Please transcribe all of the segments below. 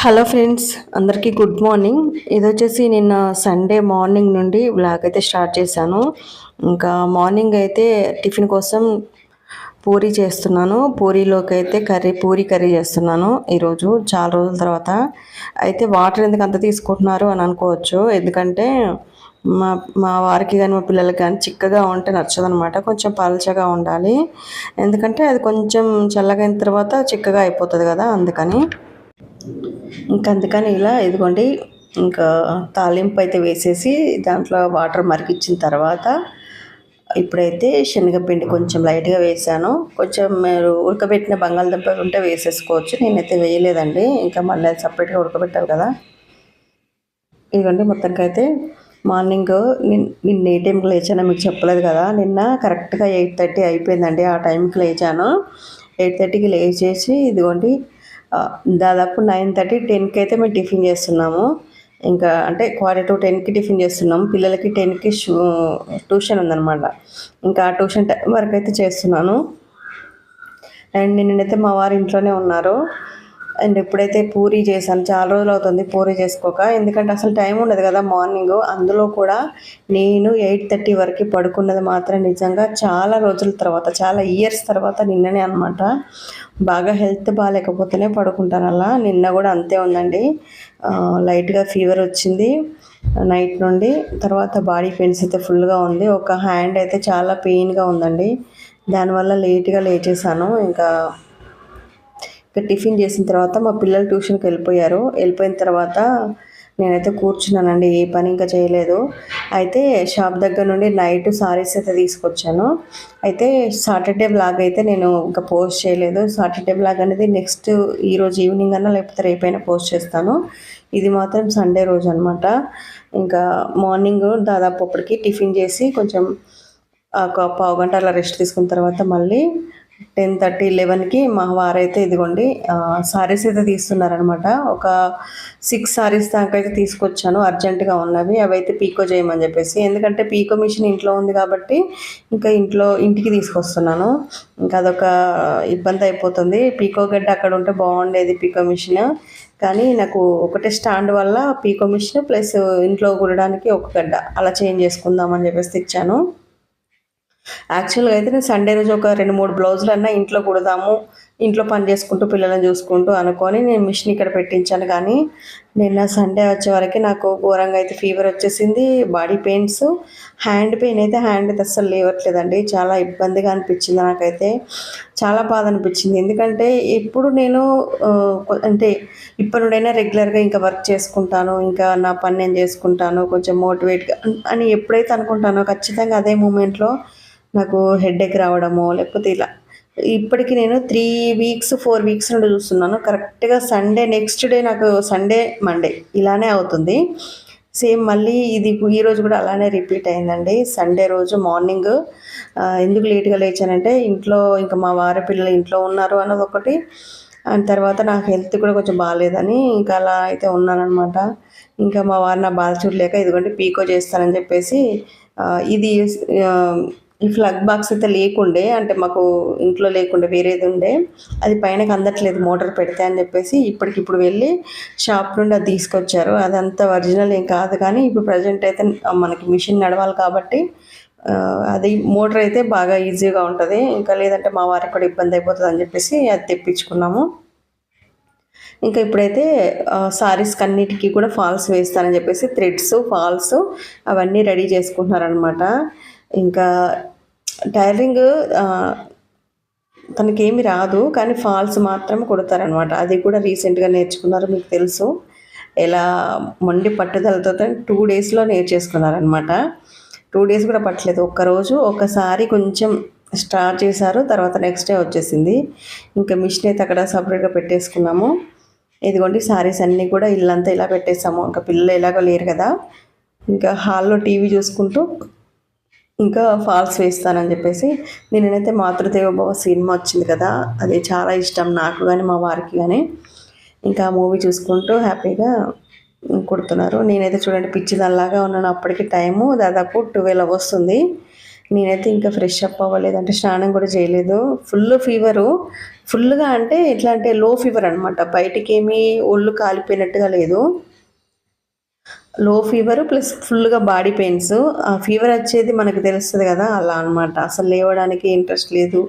Hello friends అందరికీ good morning. ఇది వచ్చేసి నిన్న సండే మార్నింగ్ నుండి బ్లాగ్ అయితే స్టార్ట్ చేశాను. ఇంకా మార్నింగ్ అయితే టిఫిన్ కోసం పూరి చేస్తున్నాను. పూరీలోకి అయితే కర్రీ పూరి కర్రీ చేస్తున్నాను ఈరోజు చాలా రోజుల తర్వాత. అయితే వాటర్ ఎందుకు అంత తీసుకుంటున్నారు అని అనుకోవచ్చు. ఎందుకంటే మా మా వారికి కానీ మా పిల్లలకి కానీ చిక్కగా ఉంటే నచ్చదనమాట. కొంచెం పలచగా ఉండాలి. ఎందుకంటే అది కొంచెం చల్లగైన తర్వాత చిక్కగా అయిపోతుంది కదా అందుకని. ఇంకా అందుకని ఇలా ఇదిగోండి ఇంకా తాలింపు అయితే వేసేసి దాంట్లో వాటర్ మరిగించిన తర్వాత ఇప్పుడైతే శనగపిండి కొంచెం లైట్గా వేసాను. కొంచెం మీరు ఉడకబెట్టిన బంగాళదుంప ఉంటే వేసేసుకోవచ్చు. నేనైతే వేయలేదండి. ఇంకా మళ్ళీ సపరేట్గా ఉడకబెట్టాలి కదా. ఇదిగోండి మొత్తానికి అయితే మార్నింగ్ నిన్న ఏ టైంకి లేచానో మీకు చెప్పలేదు కదా. నిన్న కరెక్ట్గా ఎయిట్ థర్టీ అయిపోయిందండి. ఆ టైంకి లేచాను. ఎయిట్ థర్టీకి లేచేసి ఇదిగోండి దాదాపు నైన్ థర్టీ టెన్కి అయితే మేము టిఫిన్ చేస్తున్నాము. ఇంకా అంటే క్వార్టర్ టు టెన్కి టిఫిన్ చేస్తున్నాము. పిల్లలకి టెన్కి ట్యూషన్ ఉందన్నమాట. ఇంకా ఆ ట్యూషన్ టైం వరకు అయితే చేస్తున్నాను. అండ్ నిన్నైతే మా వారు ఇంట్లోనే ఉన్నారు. అండ్ ఎప్పుడైతే పూరి చేశాను చాలా రోజులు అవుతుంది పూరి చేసుకోక. ఎందుకంటే అసలు టైం ఉండదు కదా మార్నింగ్. అందులో కూడా నేను ఎయిట్ థర్టీ వరకు పడుకున్నది మాత్రం నిజంగా చాలా రోజుల తర్వాత చాలా ఇయర్స్ తర్వాత నిన్ననే అనమాట బాగా హెల్త్ బాగాలేకపోతేనే పడుకుంటాను అలా. నిన్న కూడా అంతే ఉందండి. లైట్గా ఫీవర్ వచ్చింది నైట్ నుండి. తర్వాత బాడీ పెయిన్స్ అయితే ఫుల్గా ఉంది. ఒక హ్యాండ్ అయితే చాలా పెయిన్గా ఉందండి. దానివల్ల లేట్గా లేచేసాను ఇంకా టిఫిన్ చేసిన తర్వాత మా పిల్లలు ట్యూషన్కి వెళ్ళిపోయారు. వెళ్ళిపోయిన తర్వాత నేనైతే కూర్చున్నానండి ఏ పని ఇంకా చేయలేదు. అయితే షాప్ దగ్గర నుండి నైట్ సారీస్ అయితే తీసుకొచ్చాను. అయితే సాటర్డే బ్లాగ్ అయితే నేను ఇంకా పోస్ట్ చేయలేదు. సాటర్డే బ్లాగ్ అనేది నెక్స్ట్ ఈరోజు ఈవినింగ్ అన్నా లేకపోతే రేపైనా పోస్ట్ చేస్తాను. ఇది మాత్రం సండే రోజు అనమాట ఇంకా మార్నింగ్ దాదాపు అప్పటికి టిఫిన్ చేసి కొంచెం ఒక పావు గంట అలా రెస్ట్ తీసుకున్న తర్వాత మళ్ళీ టెన్ థర్టీ లెవెన్కి మా వారైతే ఇదిగోండి సారీస్ అయితే తీస్తున్నారనమాట. ఒక సిక్స్ సారీస్ దాకా అయితే తీసుకొచ్చాను అర్జెంటుగా ఉన్నవి. అవి అయితే పీకో చేయమని చెప్పేసి. ఎందుకంటే పీకో మిషన్ ఇంట్లో ఉంది కాబట్టి ఇంకా ఇంట్లో ఇంటికి తీసుకొస్తున్నాను. ఇంకా అదొక ఇబ్బంది అయిపోతుంది. పీకో గడ్డ అక్కడ ఉంటే బాగుండేది పీకో మిషన్. కానీ నాకు ఒకటే స్టాండ్ వల్ల పీకో మిషన్ ప్లస్ ఇంట్లో కుడడానికి ఒక గడ్డ. అలా చేంజ్ చేసుకుందామని చెప్పేసి తెచ్చాను. యాక్చువల్గా అయితే నేను సండే రోజు ఒక రెండు మూడు బ్లౌజులు అన్నా ఇంట్లో కుడదాము ఇంట్లో పని చేసుకుంటూ పిల్లలను చూసుకుంటూ అనుకొని నేను మిషన్ ఇక్కడ పెట్టించాను. కానీ నిన్న సండే వచ్చే వరకు నాకు ఘోరంగా అయితే ఫీవర్ వచ్చేసింది బాడీ పెయిన్స్ హ్యాండ్ పెయిన్ అయితే హ్యాండ్ అయితే అస్సలు లేవట్లేదండి. చాలా ఇబ్బందిగా అనిపించింది నాకైతే. చాలా బాధ అనిపించింది. ఎందుకంటే ఎప్పుడు నేను అంటే ఇప్పటి నుండైనా రెగ్యులర్గా ఇంకా వర్క్ చేసుకుంటాను ఇంకా నా పని నేను చేసుకుంటాను కొంచెం మోటివేట్గా అని ఎప్పుడైతే అనుకుంటానో ఖచ్చితంగా అదే మూమెంట్లో నాకు హెడ్ఏక్ రావడమో లేకపోతే ఇలా. ఇప్పటికి నేను త్రీ వీక్స్ ఫోర్ వీక్స్ నుండి చూస్తున్నాను. కరెక్ట్గా సండే నెక్స్ట్ డే నాకు సండే మండే ఇలానే అవుతుంది. సేమ్ మళ్ళీ ఇది ఈరోజు కూడా అలానే రిపీట్ అయిందండి. సండే రోజు మార్నింగ్ ఎందుకు లేట్గా లేచానంటే ఇంట్లో ఇంకా మా వారి పిల్లలు ఇంట్లో ఉన్నారు అన్నది ఒకటి. అండ్ తర్వాత నాకు హెల్త్ కూడా కొంచెం బాగాలేదని ఇంకా అలా అయితే ఉన్నానమాట ఇంకా మా వారు నా బాధ చూడలేక ఇదిగోండి పీకో చేస్తానని చెప్పేసి ఇది ఈ ఫ్లగ్ బాక్స్ అయితే లేకుండే అంటే మాకు ఇంట్లో లేకుండే వేరేది ఉండే అది పైనకి అందట్లేదు మోటార్ పెడితే అని చెప్పేసి ఇప్పటికిప్పుడు వెళ్ళి షాప్ నుండి అది తీసుకొచ్చారు. అదంతా ఒరిజినల్ ఏం కాదు కానీ ఇప్పుడు ప్రజెంట్ అయితే మనకి మిషన్ నడవాలి కాబట్టి అది మోటార్ అయితే బాగా ఈజీగా ఉంటుంది. ఇంకా లేదంటే మా వారికి కూడా ఇబ్బంది అయిపోతుంది అని చెప్పేసి అది తెప్పించుకున్నాము. ఇంకా ఇప్పుడైతే సారీస్ అన్నిటికీ కూడా ఫాల్స్ వేస్తానని చెప్పేసి థ్రెడ్స్ ఫాల్స్ అవన్నీ రెడీ చేసుకుంటున్నారనమాట ఇంకా టైలరింగ్ తనకేమి రాదు కానీ ఫాల్స్ మాత్రం కుడతారనమాట అది కూడా రీసెంట్గా నేర్చుకున్నారు మీకు తెలుసు. ఎలా మొండి పట్టుదలతో టూ డేస్లో నేర్చేసుకున్నారనమాట టూ డేస్ కూడా పట్టలేదు. ఒక్కరోజు ఒకసారి కొంచెం స్టార్ట్ చేశారు తర్వాత నెక్స్ట్ డే వచ్చేసింది. ఇంకా మిషన్ అయితే అక్కడ సపరేట్గా పెట్టేసుకున్నాము. ఇదిగోండి సారీస్ అన్నీ కూడా ఇల్లంతా ఇలా పెట్టేసాము ఇంకా పిల్లలు ఎలాగో లేరు కదా. ఇంకా హాల్లో టీవీ చూసుకుంటూ ఇంకా ఫాల్స్ వేస్తానని చెప్పేసి నేనైతే మాతృదేవోభవ సినిమా వచ్చింది కదా అది చాలా ఇష్టం నాకు కానీ మా వారికి కానీ ఇంకా మూవీ చూసుకుంటూ హ్యాపీగా కుడుతున్నారు. నేనైతే చూడండి పిచ్చి దానిలాగా ఉన్నాను. అప్పటికి టైము దాదాపు ట్వెల్వ్ వస్తుంది నేనైతే ఇంకా ఫ్రెష్ అప్ అవ్వలేదు. అంటే స్నానం కూడా చేయలేదు. Full fever. ఫుల్గా అంటే ఎట్లా అంటే లో ఫీవర్ అనమాట బయటికి ఏమీ ఒళ్ళు కాలిపోయినట్టుగా లేదు. లో ఫీవర్ ప్లస్ ఫుల్గా బాడీ పెయిన్స్ ఆ ఫీవర్ వచ్చేది మనకు తెలుస్తుంది కదా అలా అనమాట అసలు లేవడానికి ఇంట్రెస్ట్ లేదు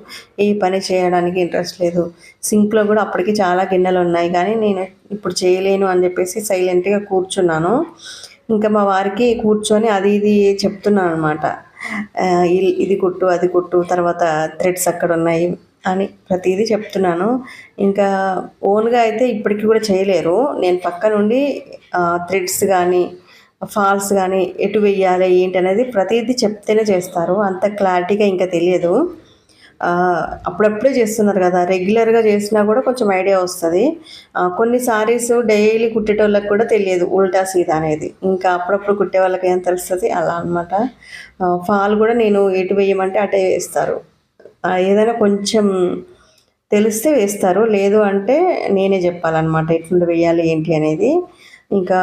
ఏ పని చేయడానికి ఇంట్రెస్ట్ లేదు. సింక్లో కూడా అప్పటికి చాలా గిన్నెలు ఉన్నాయి కానీ నేను ఇప్పుడు చేయలేను అని చెప్పేసి సైలెంట్గా కూర్చున్నాను. ఇంకా మా వారికి కూర్చొని అది ఇది చెప్తున్నాను అనమాట ఇది కుట్టు అది కుట్టు తర్వాత థ్రెడ్స్ అక్కడ ఉన్నాయి. అని ప్రతిదీ చెప్తున్నాను. ఇంకా ఓన్గా అయితే ఇప్పటికీ కూడా చేయలేరు. నేను పక్క నుండి థ్రెడ్స్ కానీ ఫాల్స్ కానీ ఎటు వెయ్యాలి ఏంటి అనేది ప్రతిదీ చెప్తేనే చేస్తారు. అంత క్లారిటీగా ఇంకా తెలియదు. అప్పుడప్పుడే చేస్తున్నారు కదా. రెగ్యులర్గా చేసినా కూడా కొంచెం ఐడియా వస్తుంది. కొన్ని సారీస్ డైలీ కుట్టేటోళ్ళకి కూడా తెలియదు ఉల్టా సీదా అనేది. ఇంకా అప్పుడప్పుడు కుట్టే వాళ్ళకి ఏం తెలుస్తుంది? అలా అనమాట ఫాల్ కూడా నేను ఎటు వేయమంటే అటే వేస్తారు. ఏదైనా కొంచెం తెలిస్తే వేస్తారు. లేదు అంటే నేనే చెప్పాలన్నమాట. ఎట్లుండి వేయాలి ఏంటి అనేది. ఇంకా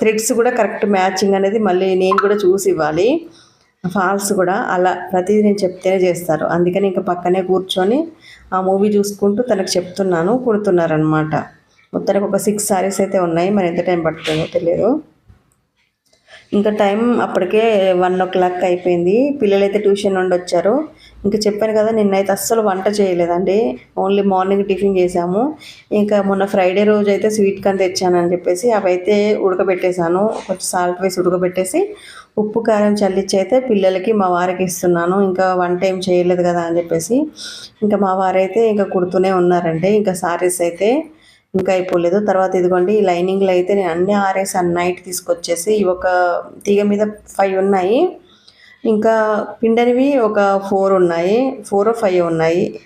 థ్రెడ్స్ కూడా కరెక్ట్ మ్యాచింగ్ అనేది మళ్ళీ నేను కూడా చూసి ఇవ్వాలి. ఫాల్స్ కూడా అలా ప్రతిదీ నేను చెప్తేనే చేస్తారు. అందుకని ఇంకా పక్కనే కూర్చొని ఆ మూవీ చూసుకుంటూ తనకు చెప్తున్నాను కుడుతున్నారనమాట మొత్తానికి ఒక సిక్స్ సారీస్ అయితే ఉన్నాయి. మరి ఎంత టైం పడుతుందో తెలియదు. ఇంకా టైం అప్పటికే వన్ ఓ క్లాక్ అయిపోయింది. పిల్లలైతే ట్యూషన్ నుండి వచ్చారు. ఇంకా చెప్పాను కదా నిన్నైతే అస్సలు వంట చేయలేదండి. ఓన్లీ మార్నింగ్ టిఫిన్ చేసాము ఇంకా మొన్న ఫ్రైడే రోజు అయితే స్వీట్ కన్ తెచ్చానని చెప్పేసి అవి అయితే ఉడకబెట్టేశాను. కొంచెం సాల్ట్ వేసి ఉడకబెట్టేసి ఉప్పు కారం చల్లించి అయితే పిల్లలకి మా వారికి ఇస్తున్నాను. ఇంకా వంట ఏం చేయలేదు కదా అని చెప్పేసి ఇంకా మా వారైతే ఇంకా కుడుతూనే ఉన్నారండి. ఇంకా సారీస్ అయితే ఇంకా అయిపోలేదు. తర్వాత ఇదిగోండి ఈ లైనింగ్లు అయితే నేను అన్ని ఆరేసాను నైట్ తీసుకొచ్చేసి ఒక తీగ మీద ఫైవ్ ఉన్నాయి. ఇంకా పిండనివి ఒక ఫోర్ ఉన్నాయి ఫోర్ ఫైవ్ ఉన్నాయి.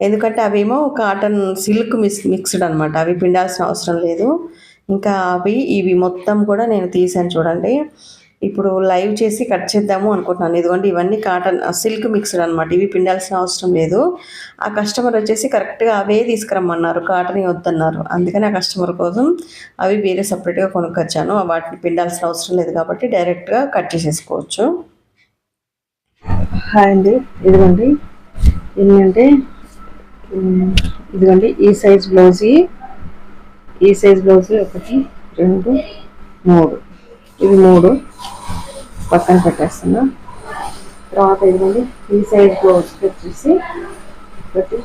ఎందుకంటే అవేమో కాటన్ సిల్క్ మిక్స్ మిక్స్డ్ అనమాట అవి పిండాల్సిన అవసరం లేదు. ఇంకా అవి ఇవి మొత్తం కూడా నేను తీసాను చూడండి. ఇప్పుడు లైవ్ చేసి కట్ చేద్దాము అనుకుంటున్నాను. ఇదిగోండి ఇవన్నీ కాటన్ సిల్క్ మిక్స్డ్ అనమాట ఇవి పిండాల్సిన అవసరం లేదు. ఆ కస్టమర్ వచ్చేసి కరెక్ట్గా అవే తీసుకురమ్మన్నారు. కాటన్ వద్దన్నారు. అందుకని ఆ కస్టమర్ కోసం అవి వేరే సపరేట్గా కొనుక్కొచ్చాను. వాటిని పిండాల్సిన అవసరం లేదు కాబట్టి డైరెక్ట్గా కట్ చేసేసుకోవచ్చు. హాయ్ అండి. ఇదిగోండి. ఏంటంటే ఇదిగోండి. ఈ సైజ్ బ్లౌజ్ ఈ సైజ్ బ్లౌజ్ ఒకటి రెండు మూడు. ఇది మూడు. పక్కన పెట్టేస్తున్నా. తర్వాత ఇదిగోండి. ఈ సైజ్ బ్లౌజ్ వచ్చేసి ఒకటి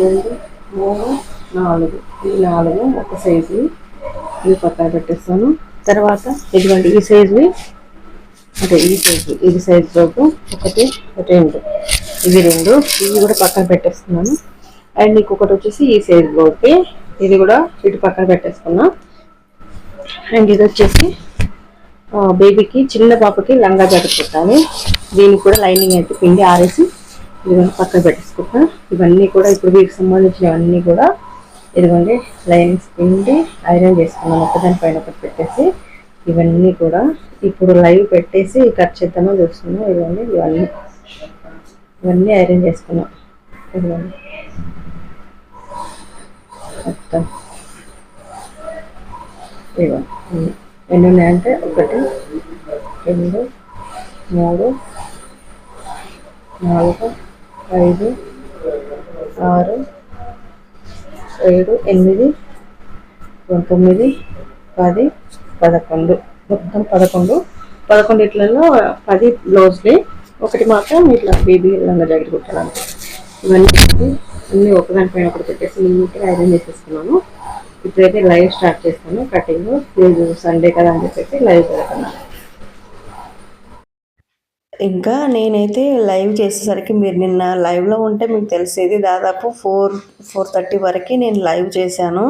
రెండు మూడు నాలుగు. ఇది నాలుగు ఒక సైజు. ఇవి పక్కన పెట్టేస్తాను. తర్వాత ఇదిగోండి ఈ సైజువి అంటే ఈ సైజు ఇది సైజ్ జోబు ఒకటి రెండు. ఇవి రెండు ఇవి కూడా పక్కన పెట్టేస్తున్నాను. అండ్ ఇంకొకటి వచ్చేసి ఈ సైజ్ బ్లౌజ్కి ఇది కూడా ఇటు పక్కన పెట్టేసుకున్నా అండ్ ఇది వచ్చేసి బేబీకి చిన్న పాపకి లంగా జరుపుకుంటాను దీనికి కూడా లైనింగ్ అయితే పిండి ఆరేసి ఇదిగోండి పక్కన పెట్టేసుకుంటా ఇవన్నీ కూడా ఇప్పుడు వీటికి సంబంధించినవన్నీ కూడా ఇదిగోండి లైనింగ్స్ పిండి ఐరన్ చేసుకున్నాను ఒకదానిపైన ఒకటి పెట్టేసి ఇవన్నీ కూడా ఇప్పుడు లైవ్ పెట్టేసి కట్ చేద్దామని చూస్తున్నాం. ఇవన్నీ ఇవన్నీ. ఇవన్నీ ఐరన్ చేసుకున్నాం. ఇవన్నీ మొత్తం. ఇవన్నీ ఎన్ని ఉన్నాయంటే ఒకటి రెండు మూడు నాలుగు ఐదు ఆరు ఏడు ఎనిమిది తొమ్మిది పది పదకొండు. మొత్తం పదకొండు. పదకొండు ఇట్లలో పది బ్లౌజ్లే. ఒకటి మాత్రం ఇట్లా బేబీ లంగా జాకెట్ కుట్టాలి ఇవన్నీ అన్నీ ఒకదానిపైన ఒకటి పెట్టేసి నీట్గా ఐరన్ చేసేసుకున్నాను ఇప్పుడైతే లైవ్ స్టార్ట్ చేస్తాను. కటింగ్ రోజు సండే కదా అని చెప్పేసి లైవ్ పెడుతున్నాను. ఇంకా నేనైతే లైవ్ చేసేసరికి మీరు నిన్న లైవ్లో ఉంటే మీకు తెలిసేది దాదాపు ఫోర్ ఫోర్ థర్టీ వరకు నేను లైవ్ చేశాను.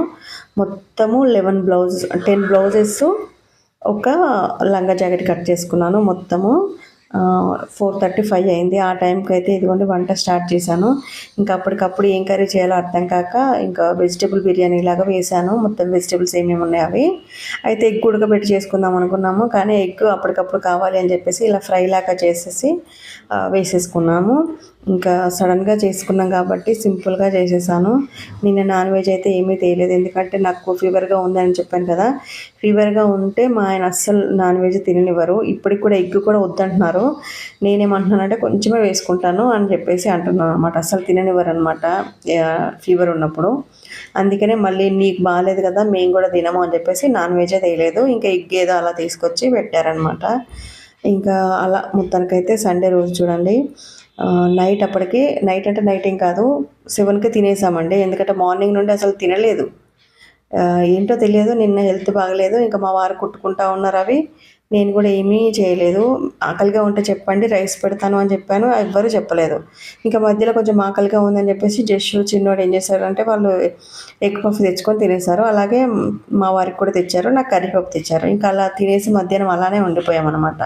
మొత్తము లెవెన్ బ్లౌజ్ టెన్ బ్లౌజెస్ ఒక లంగా జాకెట్ కట్ చేసుకున్నాను మొత్తము. ఫోర్ థర్టీ ఫైవ్ అయింది. ఆ టైంకి అయితే ఇదిగోండి వంట స్టార్ట్ చేశాను. ఇంకా అప్పటికప్పుడు ఏం కర్రీ చేయాలో అర్థం కాక ఇంకా వెజిటేబుల్ బిర్యానీ లాగా వేసాను మొత్తం వెజిటేబుల్స్ ఏమేమి ఉన్నాయి అవి. అయితే ఎగ్ ఉడకబెట్టి చేసుకుందాం అనుకున్నాము. కానీ ఎగ్ అప్పటికప్పుడు కావాలి అని చెప్పేసి ఇలా ఫ్రై లాగా చేసేసి వేసేసుకున్నాము. ఇంకా సడన్గా చేసుకున్నాం కాబట్టి సింపుల్గా చేసేసాను. నిన్న నాన్ వెజ్ అయితే ఏమీ తేలేదు. ఎందుకంటే నాకు ఫీవర్గా ఉందని చెప్పాను కదా. ఫీవర్గా ఉంటే మా ఆయన అస్సలు నాన్ వెజ్ తిననివ్వరు. ఇప్పటికి కూడా ఎగ్ కూడా వద్దంటున్నారు. నేనేమంటున్నానంటే కొంచెమే వేసుకుంటాను అని చెప్పేసి అంటున్నాను అనమాట అస్సలు తిననివ్వరు అనమాట ఫీవర్ ఉన్నప్పుడు. అందుకనే మళ్ళీ నీకు బాగాలేదు కదా మేము కూడా తినము అని చెప్పేసి నాన్ వెజే తేలేదు. ఇంకా ఎగ్ ఏదో అలా తీసుకొచ్చి పెట్టారనమాట ఇంకా అలా మొత్తానికైతే సండే రోజు చూడండి. నైట్ అప్పటికి నైట్ అంటే నైట్ ఏం కాదు సెవెన్కి తినేసామండి. ఎందుకంటే మార్నింగ్ నుండి అసలు తినలేదు. ఏంటో తెలియదు నిన్న హెల్త్ బాగలేదు ఇంకా మా వారు కుట్టుకుంటా ఉన్నారు అవి. నేను కూడా ఏమీ చేయలేదు. ఆకలిగా ఉంటే చెప్పండి రైస్ పెడతాను అని చెప్పాను ఎవ్వరూ చెప్పలేదు. ఇంకా మధ్యలో కొంచెం ఆకలిగా ఉందని చెప్పేసి జస్ట్ చిన్నోడు ఏం చేశారంటే వాళ్ళు ఎగ్ పఫ్ తెచ్చుకొని తినేశారు. అలాగే మా వారికి కూడా తెచ్చారు నాకు కర్రీపప్పు తెచ్చారు. ఇంకా అలా తినేసి మధ్యాహ్నం అలానే ఉండిపోయామన్నమాట.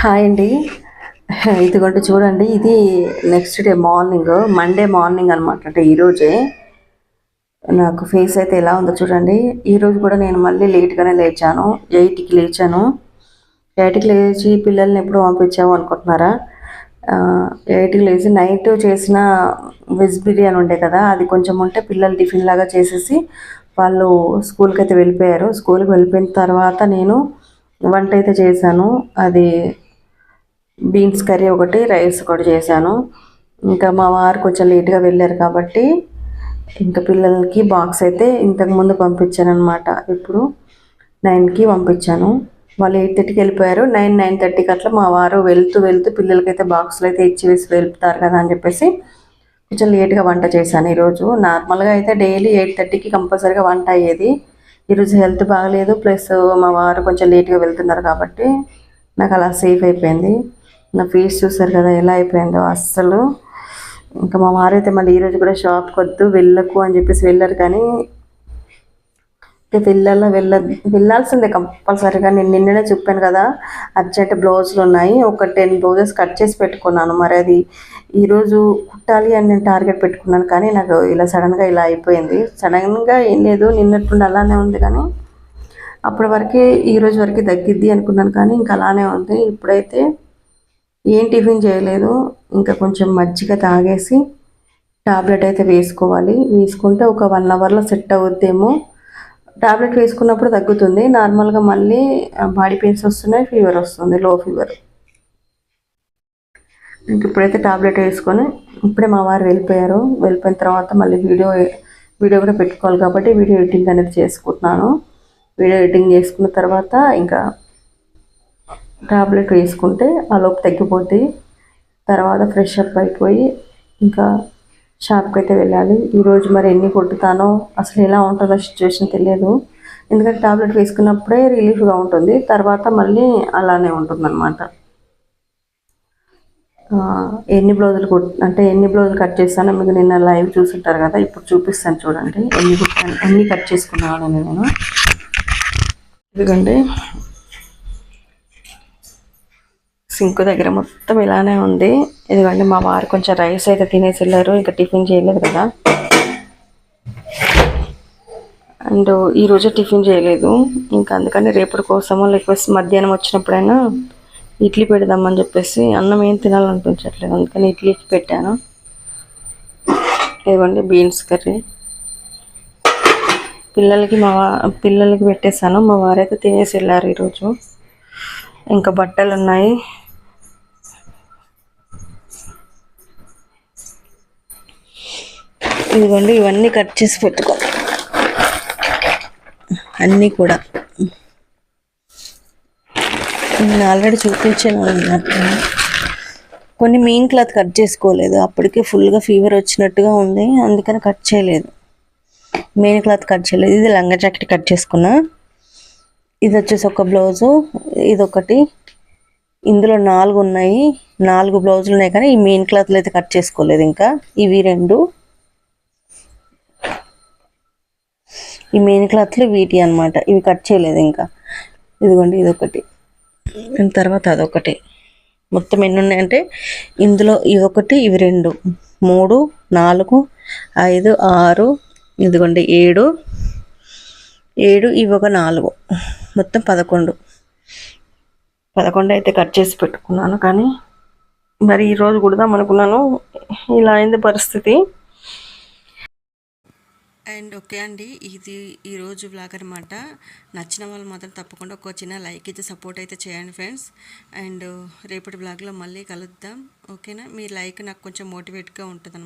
హాయ్ అండి. ఇదిగోండి చూడండి ఇది next day morning Monday morning అనమాట అంటే ఈరోజే నాకు ఫేస్ అయితే ఎలా ఉందో చూడండి. ఈరోజు కూడా నేను మళ్ళీ లేట్గానే లేచాను. ఎయిట్కి లేచాను. ఎయిట్కి లేచి పిల్లల్ని ఎప్పుడు పంపించాము అనుకుంటున్నారా? ఎయిట్కి లేచి నైట్ చేసిన వెజ్ బిర్యానీ ఉండే కదా అది కొంచెం ఉంటే పిల్లలు టిఫిన్ లాగా చేసేసి వాళ్ళు స్కూల్కి అయితే వెళ్ళిపోయారు. స్కూల్కి వెళ్ళిపోయిన తర్వాత నేను వంట అయితే చేశాను. అది బీన్స్ కర్రీ ఒకటి రైస్ ఒకటి చేశాను. ఇంకా మా వారు కొంచెం లేట్గా వెళ్ళారు కాబట్టి ఇంకా పిల్లలకి బాక్స్ అయితే ఇంతకుముందు పంపించాను అనమాట ఇప్పుడు నైన్కి పంపించాను. వాళ్ళు ఎయిట్ థర్టీకి వెళ్ళిపోయారు. నైన్ నైన్ థర్టీకి అట్లా మా వారు వెళ్తూ వెళ్తూ పిల్లలకైతే బాక్సులు అయితే ఇచ్చి వేసి వెళ్తారు కదా అని చెప్పేసి కొంచెం లేట్గా వంట చేశాను ఈరోజు. నార్మల్గా అయితే డైలీ ఎయిట్ థర్టీకి కంపల్సరీగా వంట అయ్యేది. ఈరోజు హెల్త్ బాగలేదు. ప్లస్ మా వారు కొంచెం లేట్గా వెళ్తున్నారు కాబట్టి నాకు అలా సేఫ్ అయిపోయింది. నా ఫేస్ చూసారు కదా ఎలా అయిపోయిందో అస్సలు. ఇంకా మా వారైతే మళ్ళీ ఈరోజు కూడా షాప్కి వద్దు వెళ్ళకు అని చెప్పేసి వెళ్ళారు కానీ వెళ్ళాలా వెళ్ళ వెళ్ళాల్సిందే కంపల్సరీగా. నేను నిన్ననే చెప్పాను కదా అర్జెంట్ బ్లౌజులు ఉన్నాయి. ఒక టెన్ బ్లౌజెస్ కట్ చేసి పెట్టుకున్నాను. మరి అది ఈరోజు కుట్టాలి అని నేను టార్గెట్ పెట్టుకున్నాను కానీ నాకు ఇలా సడన్గా ఇలా అయిపోయింది. సడన్గా ఏం లేదు నిన్నట్టుండి అలానే ఉంది కానీ అప్పటి వరకే ఈరోజు వరకు తగ్గిద్ది అనుకున్నాను కానీ ఇంకా అలానే ఉంది. ఇప్పుడైతే ఏం టిఫిన్ చేయలేదు. ఇంకా కొంచెం మజ్జిగ తాగేసి టాబ్లెట్ అయితే వేసుకోవాలి. వేసుకుంటే ఒక వన్ అవర్లో సెట్ అవుద్దేమో. టాబ్లెట్ వేసుకున్నప్పుడు తగ్గుతుంది. నార్మల్గా మళ్ళీ బాడీ పెయిన్స్ వస్తున్నాయి ఫీవర్ వస్తుంది లో ఫీవర్. ఇంక ఇప్పుడైతే టాబ్లెట్ వేసుకొని ఇప్పుడే మా వారు వెళ్ళిపోయారు. వెళ్ళిపోయిన తర్వాత మళ్ళీ వీడియో వీడియో కూడా పెట్టుకోవాలి కాబట్టి వీడియో ఎడిటింగ్ అనేది చేసుకుంటున్నాను. వీడియో ఎడిటింగ్ చేసుకున్న తర్వాత ఇంకా టాబ్లెట్ వేసుకుంటే ఆ లోపు తగ్గిపోద్ది. తర్వాత ఫ్రెష్ అప్ అయిపోయి ఇంకా షాప్కి అయితే వెళ్ళాలి. ఈరోజు మరి ఎన్ని కొట్టుతానో అసలు ఎలా ఉంటుందో సిచ్యువేషన్ తెలియదు. ఎందుకంటే టాబ్లెట్ వేసుకున్నప్పుడే రిలీఫ్గా ఉంటుంది. తర్వాత మళ్ళీ అలానే ఉంటుందన్నమాట. ఎన్ని బ్లౌజులు కుట్ అంటే ఎన్ని బ్లౌజులు కట్ చేస్తానో మీకు నిన్న లైవ్ చూసుంటారు కదా. ఇప్పుడు చూపిస్తాను చూడండి. ఎన్ని కుట్టాను ఎన్ని కట్ చేసుకున్నాను నేను. ఎందుకంటే సింక్ దగ్గర మొత్తం ఇలానే ఉంది. ఎందుకంటే మా వారు కొంచెం రైస్ అయితే తినేసి వెళ్ళారు. ఇంకా టిఫిన్ చేయలేదు కదా. అండ్ ఈరోజు టిఫిన్ చేయలేదు. ఇంకా అందుకని రేపటి కోసమో లేకపోతే మధ్యాహ్నం వచ్చినప్పుడైనా ఇడ్లీ పెడదామని చెప్పేసి అన్నం ఏం తినాలనిపించట్లేదు. అందుకని ఇడ్లీకి పెట్టాను. ఇదిగోండి బీన్స్ కర్రీ. పిల్లలకి మా పిల్లలకి పెట్టేశాను. మా వారైతే తినేసి వెళ్ళారు ఈరోజు. ఇంకా బట్టలు ఉన్నాయి ఇదిగోండి ఇవన్నీ కట్ చేసి పెట్టుకో. అన్నీ కూడా. నేను ఆల్రెడీ చూపించాను అన్నట్టు కొన్ని మెయిన్ క్లాత్ కట్ చేసుకోలేదు. అప్పటికే ఫుల్గా ఫీవర్ వచ్చినట్టుగా ఉంది. అందుకని కట్ చేయలేదు. మెయిన్ క్లాత్ కట్ చేయలేదు. ఇది లంగా జాకెట్ కట్ చేసుకున్నా. ఇది వచ్చేసి ఒక బ్లౌజు ఇదొకటి. ఇందులో నాలుగు ఉన్నాయి. నాలుగు బ్లౌజులు ఉన్నాయి కానీ ఈ మెయిన్ క్లాత్లు అయితే కట్ చేసుకోలేదు ఇంకా. ఇవి రెండు. ఈ మెయిన్ క్లాత్లు వీటి అనమాట ఇవి కట్ చేయలేదు ఇంకా. ఇదిగోండి ఇదొకటి. తర్వాత అదొకటి. మొత్తం ఎన్ని ఉన్నాయంటే ఇందులో ఇదొకటి ఇవి రెండు. మూడు నాలుగు ఐదు ఆరు ఇదిగోండి ఏడు. ఏడు ఇవి ఒక నాలుగు. మొత్తం పదకొండు. పదకొండు అయితే కట్ చేసి పెట్టుకున్నాను కానీ మరి ఈరోజు కుడదాం అనుకున్నాను. ఇలా అయింది పరిస్థితి. అండ్ ఓకే అండి ఇది ఈరోజు బ్లాగ్ అనమాట నచ్చిన వాళ్ళు మాత్రం తప్పకుండా ఒక చిన్న లైక్ ఇచ్చి సపోర్ట్ అయితే చేయండి ఫ్రెండ్స్. అండ్ రేపటి బ్లాగ్లో మళ్ళీ కలుద్దాం. ఓకేనా? మీ లైక్ నాకు కొంచెం మోటివేట్గా ఉంటుంది